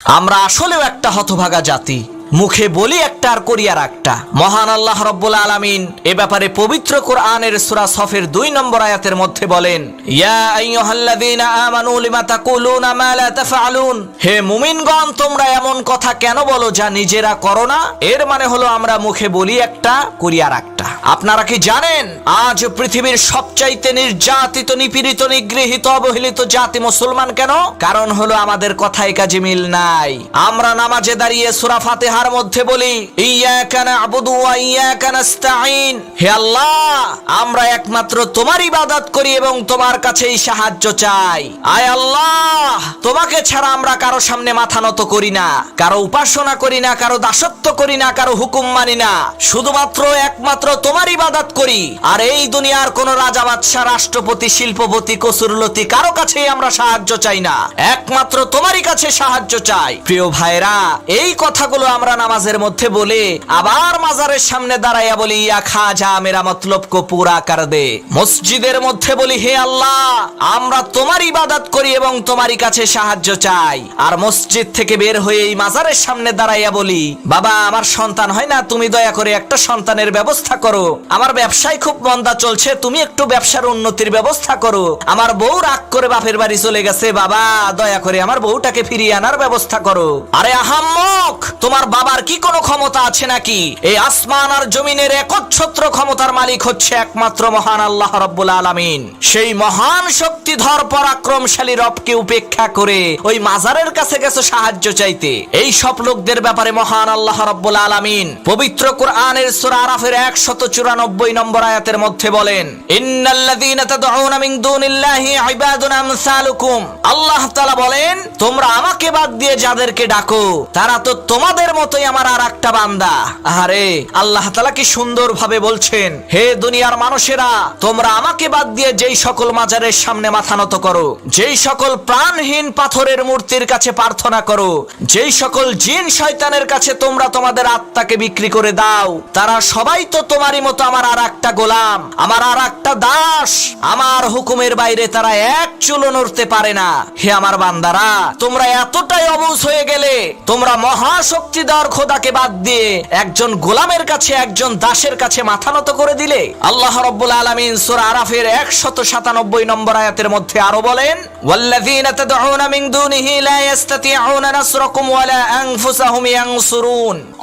আমরা আসলেও একটা হতভাগা জাতি। মুখে বলি একটা আর করি আর একটা। মহান আল্লাহ রব্বুল আলামিন এ ব্যাপারে পবিত্র কোরআনের সূরা সফের দুই নম্বর আয়াতের মধ্যে বলেন হে মুমিনগণ, তোমরা এমন কথা কেন বলো যা নিজেরা করো না? এর মানে হলো আমরা মুখে বলি একটা, করি আর একটা। আপনারা কি জানেন, আজ পৃথিবীর সবচাইতে নির্যাতিত, নিপীড়িত, নিগৃহীত, অবহেলিত জাতি মুসলমান কেন? কারণ হলো আমাদের কথায় কাজে মিল নাই। আমরা নামাজে দাঁড়িয়ে সূরা ফাতিহার মধ্যে বলি হে আল্লাহ, আমরা একমাত্র তোমার ইবাদত করি এবং তোমার কাছেই সাহায্য চাই। আয় আল্লাহ, তোমাকে ছাড়া আমরা কারও সামনে মাথা নত করি না, কারও উপাসনা করি না, কারও দাসত্ব করি না, কারও হুকুম মানি না। শুধুমাত্র একমাত্র তোমার ইবাদত করি। আর এই দুনিয়ার কোন রাজা বাদশাহ রাষ্ট্রপতি, শিল্পপতি, কসুরলতি কারও কাছেই আমরা সাহায্য চাই না। একমাত্র তোমারই কাছে সাহায্য চাই। প্রিয় ভাইরা এই কথাগুলো আমরা নামাজের মধ্যে বলে, আবার মাজারের সামনে দাঁড়াইয়া বলি, ইয়া খাজা, মেরা মতলব কো পুরা কর দে। মসজিদের মধ্যে বলি, হে আল্লাহ, আমরা তোমার ইবাদত করি এবং তোমারই কাছে সাহায্য চাই। আর মসজিদ থেকে বের হয়ে এই মাজারের সামনে দাঁড়াইয়া বলি, বাবা, আমার সন্তান হয় না, তুমি দয়া করে একটা সন্তানের ব্যবস্থা করো। আমার ব্যবসায় খুব মন্দা চলছে, তুমি একটু ব্যবসার উন্নতির ব্যবস্থা করো। আমার বউ রাগ করে বাপের বাড়ি চলে গেছে, বাবা, দয়া করে আমার বউটাকে ফিরিয়ে আনার ব্যবস্থা করো। আরে আহাম্মক, তোমার বাবার কি কোনো ক্ষমতা আছে নাকি? এই আসমান আর জমিনের একচ্ছত্র ক্ষমতার মালিক হচ্ছে একমাত্র মহান আল্লাহ রব্বুল আলামিন। সেই মহান শক্তিধর পরাক্রমশালী রবকে উপেক্ষা করে ওই মাজারের কাছে গেছে সাহায্য চাইতে। এই সব লোকদের ব্যাপারে মহান আল্লাহ রব্বুল আলামিন পবিত্র কোরআনের সূরা আরাফের 194 নম্বর আয়াতের মধ্যে বলেন আল্লাহ বলেন, তোমরা আমাকে বাদ দিয়ে যাদেরকে ডাকো, তারা তো তোমাদের মতোই আমার আর একটা বান্দা। আরে আল্লাহ তাআলা কি সুন্দর ভাবে বলছেন, হে দুনিয়ার মানুষেরা, তোমরা আমাকে বাদ দিয়ে যেই সকল মাজারের সামনে মাথা নত করো, যেই সকল প্রাণহীন পাথরের মূর্তির কাছে প্রার্থনা করো, যেই সকল জিন শয়তানের কাছে তোমরা তোমাদের আত্মাকে বিক্রি করে দাও, তারা সবাই তো তোমারই মতো আমার আর একটা গোলাম, আমার আর একটা দাস। আমার হুকুমের বাইরে তারা এক চুলো নড়তে পারে না। হে আমার বান্দারা, তোমরা এতটাই অবুজ হয়ে গেলে, তোমরা মহাশক্তিধর খোদাকে বাদ দিয়ে একজন গোলামের কাছে, একজন দাসের কাছে মাথা নত করে দিলে আল্লাহ রব্বুল আলামিন সূরা আরাফের 197 নম্বর আয়াতের মধ্যে আরও বলেন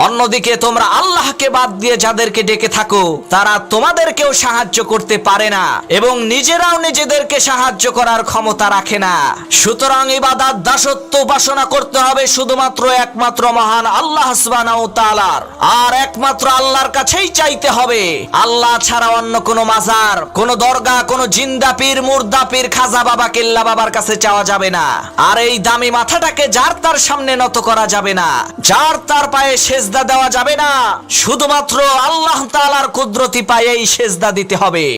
অন্যদিকে তোমরা আল্লাহকে বাদ দিয়ে যাদেরকে ডেকে থাকো, তারা তোমাদেরকেও সাহায্য করতে পারে না এবং নিজেরাও নিজেদেরকে সাহায্য করার ক্ষমতা রাখে না। সুতরাং ইবাদত, দাসত্ব, উপাসনা করতে হবে শুধুমাত্র একমাত্র মহান আল্লাহ ওয়া আর একমাত্র আল্লাহর কাছেই চাইতে হবে। আল্লাহ ছাড়া অন্য কোনো মাজার, কোনো দরগা, কোনো জিন্দা পীর, মুর্দা পীর, খাজা বাবা, কেল্লা বাবার কাছে চাওয়া যাবে না। আর এই দামি মাথাটাকে যার তার সামনে নত করা যাবে না। যার তার পায়ে সেজদা দেওয়া যাবে না। শুধুমাত্র আল্লাহ তাআলার কুদরতি পায়েই সেজদা দিতে হবে।